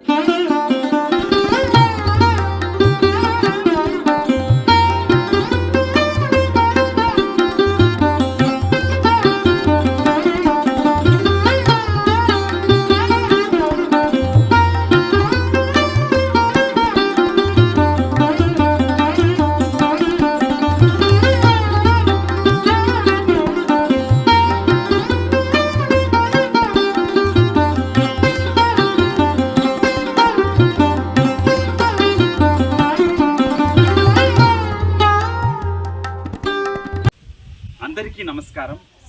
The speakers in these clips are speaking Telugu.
అందరికీ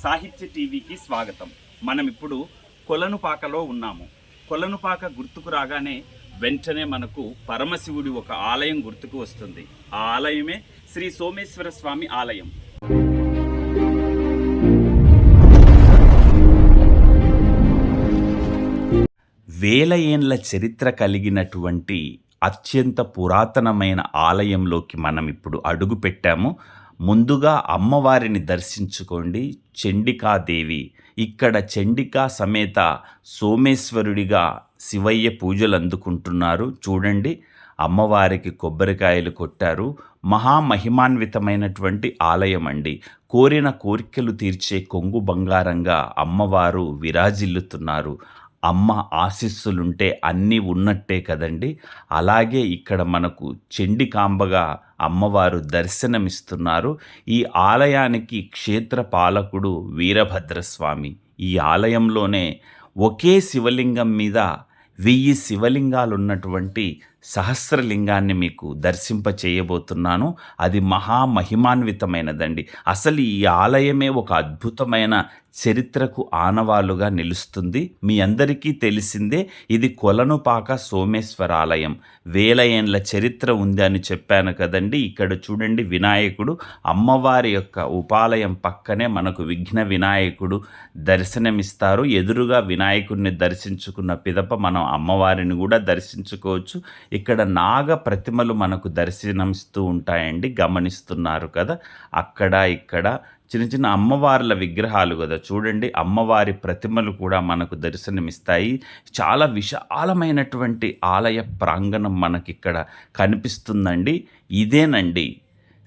సాహిత్య టీవీకి స్వాగతం. మనం ఇప్పుడు కొలనుపాకలో ఉన్నాము. కొలనుపాక గుర్తుకు రాగానే వెంటనే మనకు పరమశివుడి ఒక ఆలయం గుర్తుకు వస్తుంది. ఆ ఆలయమే శ్రీ సోమేశ్వర స్వామి ఆలయం. వేల ఏండ్ల చరిత్ర కలిగినటువంటి అత్యంత పురాతనమైన ఆలయంలోకి మనం ఇప్పుడు అడుగు పెట్టాము ముందుగా అమ్మవారిని దర్శించుకోండి చండికాదేవి. ఇక్కడ చండికా సమేత సోమేశ్వరుడిగా శివయ్య పూజలు అందుకుంటున్నారు. చూడండి అమ్మవారికి కొబ్బరికాయలు కొట్టారు. మహామహిమాన్వితమైనటువంటి ఆలయం అండి. కోరిన కోరికలు తీర్చే కొంగు బంగారంగా అమ్మవారు విరాజిల్లుతున్నారు. అమ్మ ఆశీస్సులుంటే అన్నీ ఉన్నట్టే కదండి. అలాగే ఇక్కడ మనకు చెండికాంబగా అమ్మవారు దర్శనమిస్తున్నారు. ఈ ఆలయానికి క్షేత్ర పాలకుడు వీరభద్రస్వామి. ఈ ఆలయంలోనే ఒకే శివలింగం మీద వెయ్యి శివలింగాలు ఉన్నటువంటి సహస్రలింగాన్ని మీకు దర్శింప చేయబోతున్నాను అది మహామహిమాన్వితమైనదండి అసలు ఈ ఆలయమే ఒక అద్భుతమైన చరిత్రకు ఆనవాలుగా నిలుస్తుంది. మీ అందరికీ తెలిసిందే ఇది కొలనుపాక సోమేశ్వర ఆలయం వేల ఏండ్ల చరిత్ర ఉంది అని చెప్పాను కదండి. ఇక్కడ చూడండి వినాయకుడు అమ్మవారి యొక్క ఉపాలయం పక్కనే మనకు విఘ్న వినాయకుడు దర్శనమిస్తారు. ఎదురుగా వినాయకుడిని దర్శించుకున్న పిదప మనం అమ్మవారిని కూడా దర్శించుకోవచ్చు. ఇక్కడ నాగ ప్రతిమలు మనకు దర్శనమిస్తూ ఉంటాయండి గమనిస్తున్నారు కదా. అక్కడ ఇక్కడ చిన్న చిన్న అమ్మవార్ల విగ్రహాలు కదా చూడండి. అమ్మవారి ప్రతిమలు కూడా మనకు దర్శనమిస్తాయి. చాలా విశాలమైనటువంటి ఆలయ ప్రాంగణం మనకిక్కడ కనిపిస్తుందండి. ఇదేనండి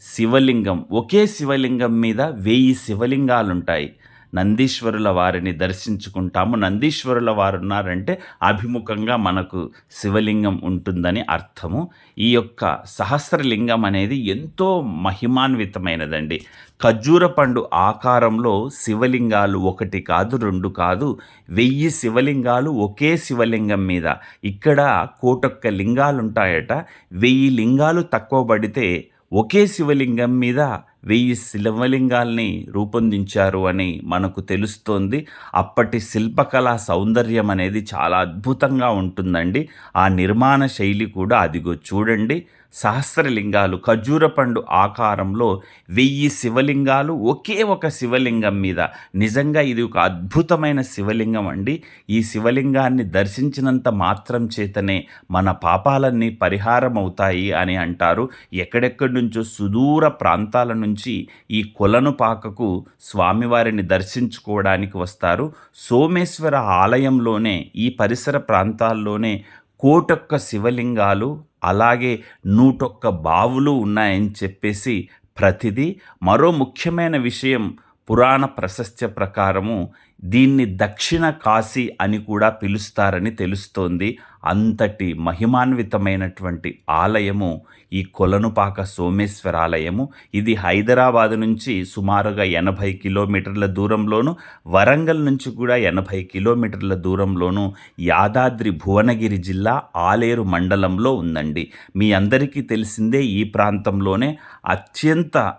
శివలింగం. ఒకే శివలింగం మీద వెయ్యి శివలింగాలు ఉంటాయి నందీశ్వరుల వారిని దర్శించుకుంటాము. నందీశ్వరుల వారు ఉన్నారంటే అభిముఖంగా మనకు శివలింగం ఉంటుందని అర్థము. ఈ యొక్క సహస్రలింగం అనేది ఎంతో మహిమాన్వితమైనదండి. ఖర్జూర పండు ఆకారంలో శివలింగాలు ఒకటి కాదు రెండు కాదు వెయ్యి శివలింగాలు ఒకే శివలింగం మీద. ఇక్కడ కోటొక్క లింగాలు ఉంటాయట వెయ్యి లింగాలు తక్కువ పడితే ఒకే శివలింగం మీద వెయ్యి శివలింగాల్ని రూపొందించారు అని మనకు తెలుస్తోంది. అప్పటి శిల్పకళా సౌందర్యం అనేది చాలా అద్భుతంగా ఉంటుందండి. ఆ నిర్మాణ శైలి కూడా అదిగో చూడండి. సహస్రలింగాలు ఖజూరపండు ఆకారంలో వెయ్యి శివలింగాలు ఒకే ఒక శివలింగం మీద. నిజంగా ఇది ఒక అద్భుతమైన శివలింగం అండి. ఈ శివలింగాన్ని దర్శించినంత మాత్రం చేతనే మన పాపాలన్నీ పరిహారం అవుతాయి అని అంటారు. ఎక్కడెక్కడి నుంచో సుదూర ప్రాంతాల నుంచి ఈ కొలను పాకకు స్వామివారిని దర్శించుకోవడానికి వస్తారు. సోమేశ్వర ఆలయంలోనే ఈ పరిసర ప్రాంతాల్లోనే కోటొక్క శివలింగాలు అలాగే నూటొక్క బావులు ఉన్నాయని చెప్పేసి ప్రతిదీ మరో ముఖ్యమైన విషయం పురాణ ప్రశస్త్య ప్రకారము దీన్ని దక్షిణ కాశీ అని కూడా పిలుస్తారని తెలుస్తోంది. అంతటి మహిమాన్వితమైనటువంటి ఆలయము ఈ కొలనుపాక సోమేశ్వర ఆలయము ఇది హైదరాబాద్ నుంచి సుమారుగా ఎనభై కిలోమీటర్ల దూరంలోను వరంగల్ నుంచి కూడా ఎనభై కిలోమీటర్ల దూరంలోను యాదాద్రి భువనగిరి జిల్లా ఆలేరు మండలంలో ఉందండి. మీ అందరికీ తెలిసిందే ఈ ప్రాంతంలోనే అత్యంత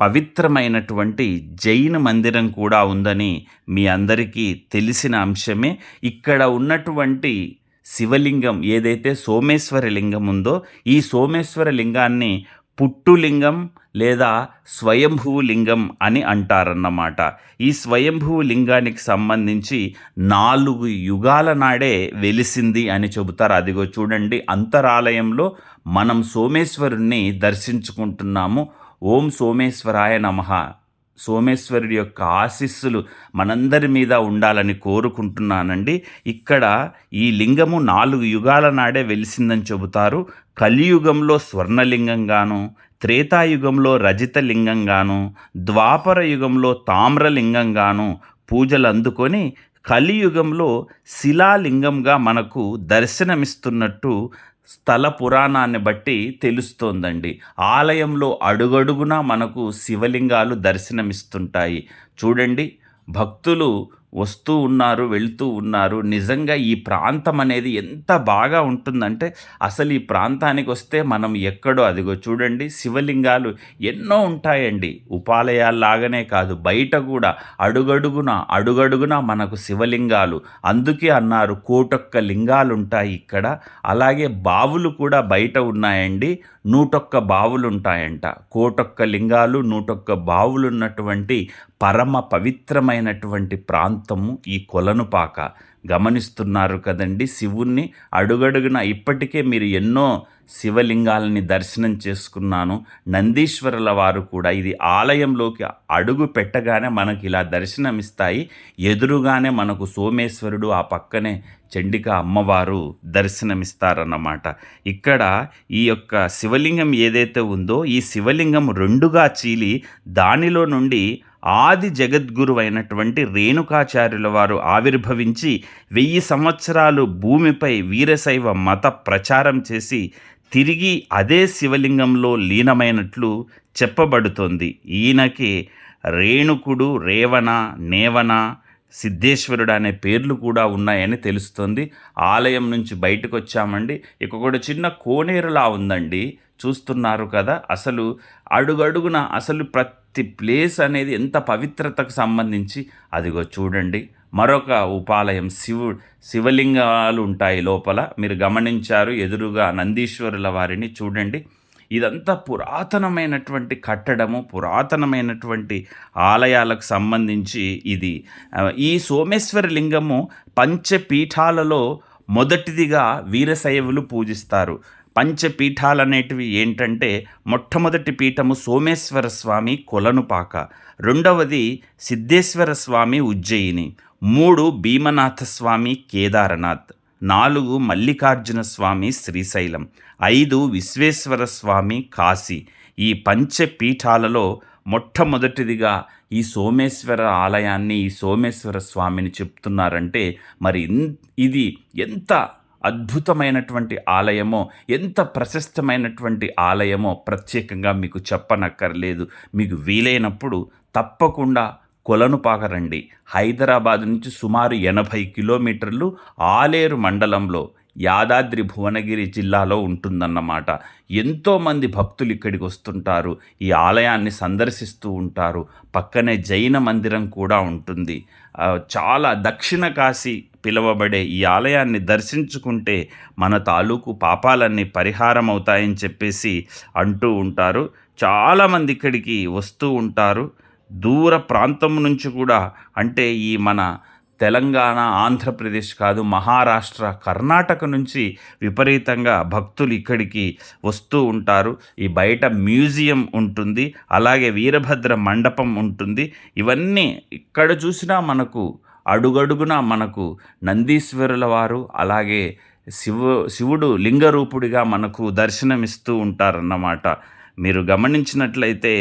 పవిత్రమైనటువంటి జైన మందిరం కూడా ఉందని మీ అందరికీ తెలిసిన అంశమే. ఇక్కడ ఉన్నటువంటి శివలింగం ఏదైతే సోమేశ్వర లింగం ఉందో ఈ సోమేశ్వర లింగాన్ని పుట్టులింగం లేదా స్వయంభువు లింగం అని అంటారన్నమాట. ఈ స్వయంభువు లింగానికి సంబంధించి నాలుగు యుగాల నాడే వెలిసింది అని చెబుతారు. అదిగో చూడండి అంతరాలయంలో మనం సోమేశ్వరుణ్ణి దర్శించుకుంటున్నాము. ఓం సోమేశ్వరాయ నమ. సోమేశ్వరుడి యొక్క ఆశీస్సులు మనందరి మీద ఉండాలని కోరుకుంటున్నానండి. ఇక్కడ ఈ లింగము నాలుగు యుగాల నాడే వెలిసిందని చెబుతారు. కలియుగంలో స్వర్ణలింగంగాను త్రేతాయుగంలో రజిత లింగంగాను ద్వాపర యుగంలో తామ్రలింగంగాను పూజలు అందుకొని కలియుగంలో శిలాలింగంగా మనకు దర్శనమిస్తున్నట్టు స్థల పురాణాన్ని బట్టి తెలుస్తోందండి. ఆలయంలో అడుగడుగునా మనకు శివలింగాలు దర్శనమిస్తుంటాయి. చూడండి భక్తులు వస్తూ ఉన్నారు వెళ్తూ ఉన్నారు. నిజంగా ఈ ప్రాంతం అనేది ఎంత బాగా ఉంటుందంటే అసలు ఈ ప్రాంతానికి వస్తే మనం ఎక్కడో అదిగో చూడండి శివలింగాలు ఎన్నో ఉంటాయండి. ఉపాలయాల్లాగానే కాదు బయట కూడా అడుగడుగున అడుగడుగున మనకు శివలింగాలు. అందుకే అన్నారు కోటొక్క లింగాలు ఉంటాయి ఇక్కడ. అలాగే బావులు కూడా బయట ఉన్నాయండి. నూటొక్క బావులుంటాయంట. కోటొక్క లింగాలు నూటొక్క బావులు ఉన్నటువంటి పరమ పవిత్రమైనటువంటి ప్రాంతము ఈ కొలనుపాక గమనిస్తున్నారు కదండి శివుణ్ణి. అడుగడుగున ఇప్పటికే మీరు ఎన్నో శివలింగాలని దర్శనం చేసుకున్నాను. నందీశ్వరుల వారు కూడా ఇది ఆలయంలోకి అడుగు పెట్టగానే మనకి ఇలా దర్శనమిస్తాయి. ఎదురుగానే మనకు సోమేశ్వరుడు ఆ పక్కనే చండిక అమ్మవారు దర్శనమిస్తారన్నమాట. ఇక్కడ ఈ యొక్క శివలింగం ఏదైతే ఉందో ఈ శివలింగం రెండుగా చీలి దానిలో నుండి ఆది జగద్గురు అయినటువంటి రేణుకాచార్యుల వారు ఆవిర్భవించి వెయ్యి సంవత్సరాలు భూమిపై వీరశైవ మత ప్రచారం చేసి తిరిగి అదే శివలింగంలో లీనమైనట్లు చెప్పబడుతోంది. ఈయనకి రేణుకుడు రేవణ నేవన సిద్ధేశ్వరుడు అనే పేర్లు కూడా ఉన్నాయని తెలుస్తుంది. ఆలయం నుంచి బయటకు వచ్చామండి ఇక కూడా చిన్న కోనేరులా ఉందండి. చూస్తున్నారు కదా అసలు అడుగడుగున అసలు ప్రతి ప్లేస్ అనేది ఎంత పవిత్రతకు సంబంధించి అదిగో చూడండి. మరొక ఉపాలయం శివు శివలింగాలు ఉంటాయి లోపల. మీరు గమనించారు ఎదురుగా నందీశ్వరుల వారిని చూడండి. ఇదంతా పురాతనమైనటువంటి కట్టడము పురాతనమైనటువంటి ఆలయాలకు సంబంధించి ఇది. ఈ సోమేశ్వర లింగము పంచపీఠాలలో మొదటిదిగా వీరశైవులు పూజిస్తారు. పంచపీఠాలు అనేటివి ఏంటంటే మొట్టమొదటి పీఠము సోమేశ్వర స్వామి కొలనుపాక రెండవది సిద్ధేశ్వర స్వామి ఉజ్జయిని మూడు భీమనాథ స్వామి కేదారనాథ్. నాలుగు మల్లికార్జున స్వామి శ్రీశైలం ఐదు విశ్వేశ్వర స్వామి కాశీ. ఈ పంచపీఠాలలో మొట్టమొదటిదిగా ఈ సోమేశ్వర ఆలయాన్ని ఈ సోమేశ్వర స్వామిని చెప్తున్నారంటే మరి ఇది ఎంత అద్భుతమైనటువంటి ఆలయమో ఎంత ప్రశస్తమైనటువంటి ఆలయమో ప్రత్యేకంగా మీకు చెప్పనక్కర్లేదు. మీకు వీలైనప్పుడు తప్పకుండా కొలనుపాకరండి హైదరాబాద్ నుంచి సుమారు ఎనభై కిలోమీటర్లు ఆలేరు మండలంలో యాదాద్రి భువనగిరి జిల్లాలో ఉంటుందన్నమాట. ఎంతోమంది భక్తులు ఇక్కడికి వస్తుంటారు. ఈ ఆలయాన్ని సందర్శిస్తూ ఉంటారు. పక్కనే జైన మందిరం కూడా ఉంటుంది. చాలా దక్షిణ కాశీ పిలువబడే ఈ ఆలయాన్ని దర్శించుకుంటే మన తాలూకు పాపాలన్నీ పరిహారం అవుతాయని చెప్పేసి అంటూ ఉంటారు. చాలామంది ఇక్కడికి వస్తూ ఉంటారు. దూర ప్రాంతం నుంచి కూడా అంటే ఈ మన తెలంగాణ ఆంధ్రప్రదేశ్ కాదు మహారాష్ట్ర కర్ణాటక నుంచి విపరీతంగా భక్తులు ఇక్కడికి వస్తూ ఉంటారు. ఈ బయట మ్యూజియం ఉంటుంది అలాగే వీరభద్ర మండపం ఉంటుంది. ఇవన్నీ ఇక్కడ చూసినా మనకు అడుగడుగున మనకు నందీశ్వరుల వారు అలాగే శివు శివుడు లింగరూపుడిగా మనకు దర్శనమిస్తూ ఉంటారన్నమాట. మీరు గమనించినట్లయితే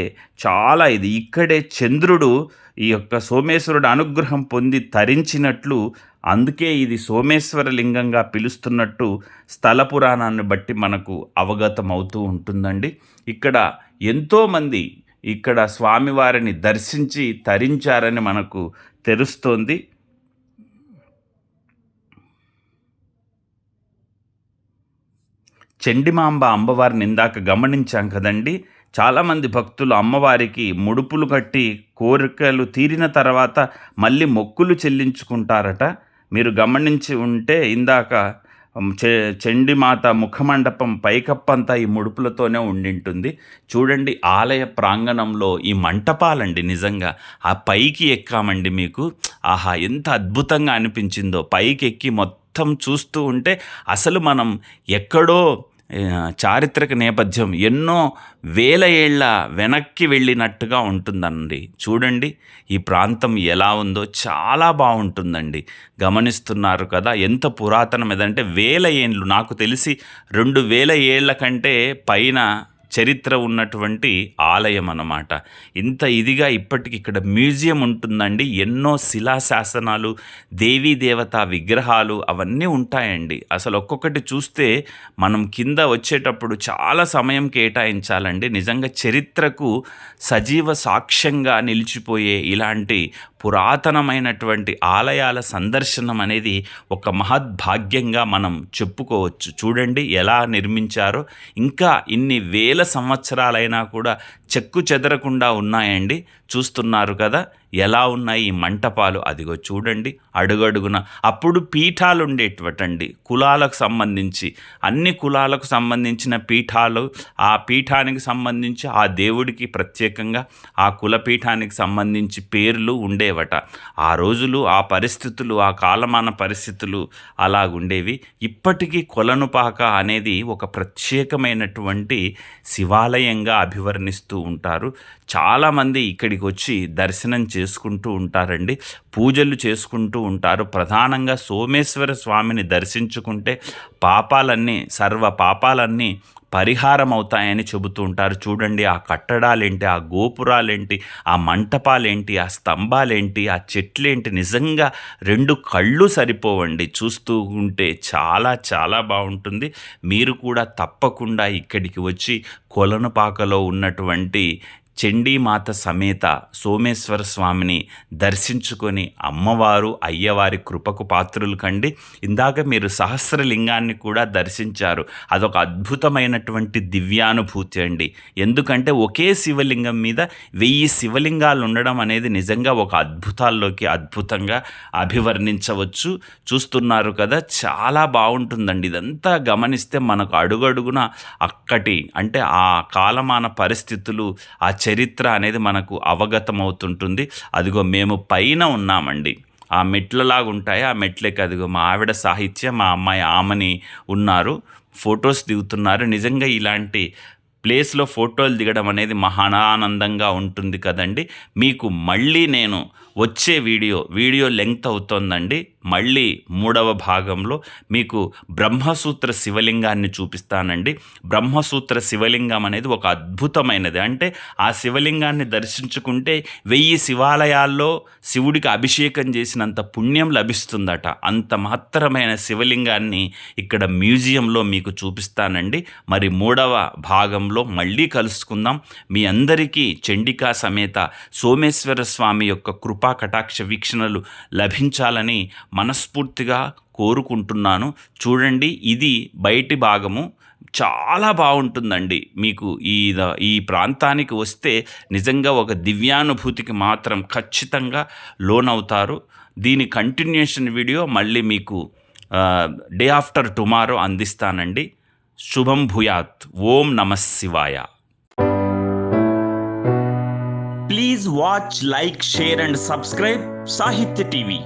చాలా ఇది. ఇక్కడే చంద్రుడు ఈ యొక్క సోమేశ్వరుడు అనుగ్రహం పొంది తరించినట్లు అందుకే ఇది సోమేశ్వర లింగంగా పిలుస్తున్నట్టు స్థల పురాణాన్ని బట్టి మనకు అవగతం అవుతూ ఉంటుందండి. ఇక్కడ ఎంతోమంది ఇక్కడ స్వామివారిని దర్శించి తరించారని మనకు తెలుస్తోంది. చండిమాంబ అమ్మవారిని ఇందాక గమనించాం కదండి. చాలామంది భక్తులు అమ్మవారికి ముడుపులు కట్టి కోరికలు తీరిన తర్వాత మళ్ళీ మొక్కులు చెల్లించుకుంటారట. మీరు గమనించి ఉంటే ఇందాక చె చండిమాత ముఖమండపం పైకప్పంతా ఈ ముడుపులతోనే ఉండింటుంది. చూడండి ఆలయ ప్రాంగణంలో ఈ మంటపాలండి నిజంగా. ఆ పైకి ఎక్కామండి మీకు. ఆహా ఎంత అద్భుతంగా అనిపించిందో. పైకి ఎక్కి మొత్తం చూస్తూ ఉంటే అసలు మనం ఎక్కడో చారిత్రక నేపథ్యం ఎన్నో వేల ఏళ్ళ వెనక్కి వెళ్ళినట్టుగా ఉంటుందండి. చూడండి ఈ ప్రాంతం ఎలా ఉందో చాలా బాగుంటుందండి. గమనిస్తున్నారు కదా ఎంత పురాతనం ఏదంటే వేల ఏండ్లు నాకు తెలిసి రెండు వేల ఏళ్ళ కంటే పైన చరిత్ర ఉన్నటువంటి ఆలయం అన్నమాట. ఇంత ఇదిగా ఇప్పటికి ఇక్కడ మ్యూజియం ఉంటుందండి. ఎన్నో శిలాశాసనాలు దేవీ దేవతా విగ్రహాలు అవన్నీ ఉంటాయండి. అసలు ఒక్కొక్కటి చూస్తే మనం కింద వచ్చేటప్పుడు చాలా సమయం కేటాయించాలండి. నిజంగా చరిత్రకు సజీవ సాక్ష్యంగా నిలిచిపోయే ఇలాంటి పురాతనమైనటువంటి ఆలయాల సందర్శనం అనేది ఒక మహద్భాగ్యంగా మనం చెప్పుకోవచ్చు. చూడండి ఎలా నిర్మించారో. ఇంకా ఇన్ని వేల సంవత్సరాలైనా కూడా చెక్కు చెదరకుండా ఉన్నాయండి. చూస్తున్నారు కదా ఎలా ఉన్నాయి ఈ మంటపాలు? అదిగో చూడండి అడుగడుగున. అప్పుడు పీఠాలు ఉండేటటండి కులాలకు సంబంధించి. అన్ని కులాలకు సంబంధించిన పీఠాలు ఆ పీఠానికి సంబంధించి ఆ దేవుడికి ప్రత్యేకంగా ఆ కులపీఠానికి సంబంధించి పేర్లు ఉండేవట. ఆ రోజులు ఆ పరిస్థితులు ఆ కాలమాన పరిస్థితులు అలాగుండేవి. ఇప్పటికీ కొలనుపాక అనేది ఒక ప్రత్యేకమైనటువంటి శివాలయంగా అభివర్ణిస్తూ ఉంటారు. చాలామంది ఇక్కడికి వచ్చి దర్శనం చేసుకుంటూ ఉంటారండి. పూజలు చేసుకుంటూ ఉంటారు. ప్రధానంగా సోమేశ్వర స్వామిని దర్శించుకుంటే పాపాలన్నీ సర్వ పాపాలన్నీ పరిహారం అవుతాయని చెబుతూ ఉంటారు. చూడండి ఆ కట్టడాలేంటి ఆ గోపురాలేంటి ఆ మంటపాలేంటి ఆ స్తంభాలేంటి ఆ చెట్లేంటి నిజంగా రెండు కళ్ళు సరిపోవండి. చూస్తూ ఉంటే చాలా చాలా బాగుంటుంది. మీరు కూడా తప్పకుండా ఇక్కడికి వచ్చి కొలనుపాకలో ఉన్నటువంటి చండీమాత సమేత సోమేశ్వర స్వామిని దర్శించుకొని అమ్మవారు అయ్యవారి కృపకు పాత్రులు కండి. ఇందాక మీరు సహస్రలింగాన్ని కూడా దర్శించారు. అదొక అద్భుతమైనటువంటి దివ్యానుభూతి అండి. ఎందుకంటే ఒకే శివలింగం మీద వెయ్యి శివలింగాలు ఉండడం అనేది నిజంగా ఒక అద్భుతాల్లోకి అద్భుతంగా అభివర్ణించవచ్చు. చూస్తున్నారు కదా చాలా బాగుంటుందండి. ఇదంతా గమనిస్తే మనకు అడుగడుగున అక్కటి అంటే ఆ కాలమాన పరిస్థితులు ఆ చరిత్ర అనేది మనకు అవగతమవుతుంటుంది. అదిగో మేము పైన ఉన్నామండి. ఆ మెట్లలాగా ఉంటాయి ఆ మెట్లకి అదిగో మా ఆవిడ సాహిత్యం మా అమ్మాయి ఆమని ఉన్నారు. ఫొటోస్ దిగుతున్నారు. నిజంగా ఇలాంటి ప్లేస్లో ఫోటోలు దిగడం అనేది మహానానందంగా ఉంటుంది కదండి. మీకు మళ్ళీ నేను వచ్చే వీడియో వీడియో లెంగ్త్ అవుతోందండి. మళ్ళీ మూడవ భాగంలో మీకు బ్రహ్మసూత్ర శివలింగాన్ని చూపిస్తానండి. బ్రహ్మసూత్ర శివలింగం అనేది ఒక అద్భుతమైనది. అంటే ఆ శివలింగాన్ని దర్శించుకుంటే వెయ్యి శివాలయాల్లో శివుడికి అభిషేకం చేసినంత పుణ్యం లభిస్తుందట. అంత మహత్తరమైన శివలింగాన్ని ఇక్కడ మ్యూజియంలో మీకు చూపిస్తానండి. మరి మూడవ భాగంలో మళ్ళీ కలుసుకుందాం. మీ అందరికీ చండికా సమేత సోమేశ్వర స్వామి యొక్క కృపా కటాక్ష వీక్షణలు లభించాలని మనస్ఫూర్తిగా కోరుకుంటున్నాను. చూడండి ఇది బయటి భాగము. చాలా బాగుంటుందండి. మీకు ఈ ఈ ప్రాంతానికి వస్తే నిజంగా ఒక దివ్యానుభూతికి మాత్రం ఖచ్చితంగా లోనవుతారు. దీని కంటిన్యూషన్ వీడియో మళ్ళీ మీకు డే ఆఫ్టర్ టుమారో అందిస్తానండి. శుభం భూయాత్. ఓం నమ శివాయ. Please watch like share and subscribe Sahitya TV